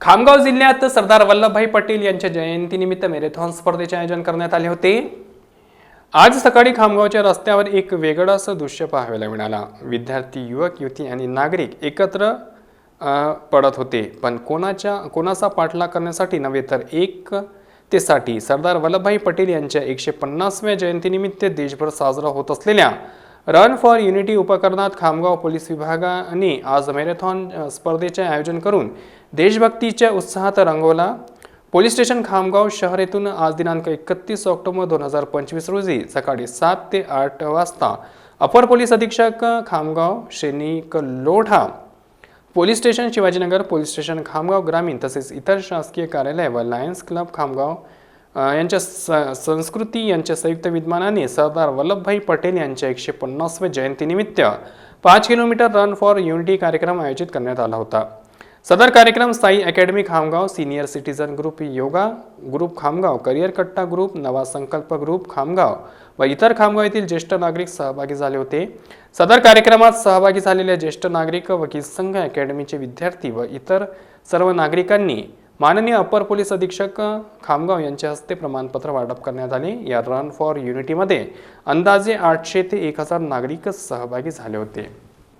खामगाव जिल्ह्यात सरदार वल्लभभाई पटेल यांच्या जयंतीनिमित्त मॅरेथॉन स्पर्धेचे आयोजन करण्यात आले होते. आज सकाळी खामगावच्या रस्त्यावर एक वेगळं असं दृश्य पाहायला मिळाला. विद्यार्थी युवक युवती आणि नागरिक एकत्र पडत होते. पण कोणाच्या कोणाचा पाठलाग करण्यासाठी नव्हे तर एक तेसाठी सरदार वल्लभभाई पटेल यांच्या एकशे पन्नासव्या जयंतीनिमित्त देशभर साजरा होत असलेल्या रन फॉर युनिटी उपकरणात खामगाव पोलीस विभागाने आज मॅरेथॉन स्पर्धेचे आयोजन करून देशभक्तीच्या उत्साहात रंगवला. पोलीस स्टेशन खामगाव शहर येथून आज दिनांक एकतीस ऑक्टोबर दोन हजार पंचवीस रोजी सकाळी सात ते आठ वाजता अपर पोलीस अधीक्षक खामगाव सैनिक Lodha. Police station Shivajinagar police station Khamgaon ग्रामीण तसेच इतर शासकीय कार्यालय व लायन्स क्लब खामगाव यांच्या स- संस्कृती यांच्या संयुक्त विद्यमानाने सरदार वल्लभभाई पटेल यांच्या एकशे पन्नासव्या जयंतीनिमित्त पाच किलोमीटर रन फॉर युनिटी कार्यक्रम आयोजित करण्यात आला होता. सदर कार्यक्रम Sai academy Khamgaon senior citizen group yoga group Khamgaon career कट्टा ग्रुप नवा संकल्प ग्रुप खामगाव व इतर खामगाव येथील ज्येष्ठ नागरिक सहभागी झाले होते. सदर कार्यक्रमात सहभागी झालेल्या ज्येष्ठ नागरिक वकील संघ अकॅडमीचे विद्यार्थी व इतर सर्व नागरिकांनी माननीय अपर पोलीस अधीक्षक खामगाव यांच्या हस्ते प्रमाणपत्र वाटप करण्यात आले. या रन फॉर युनिटीमध्ये अंदाजे आठशे ते एक हजार नागरिक सहभागी झाले होते.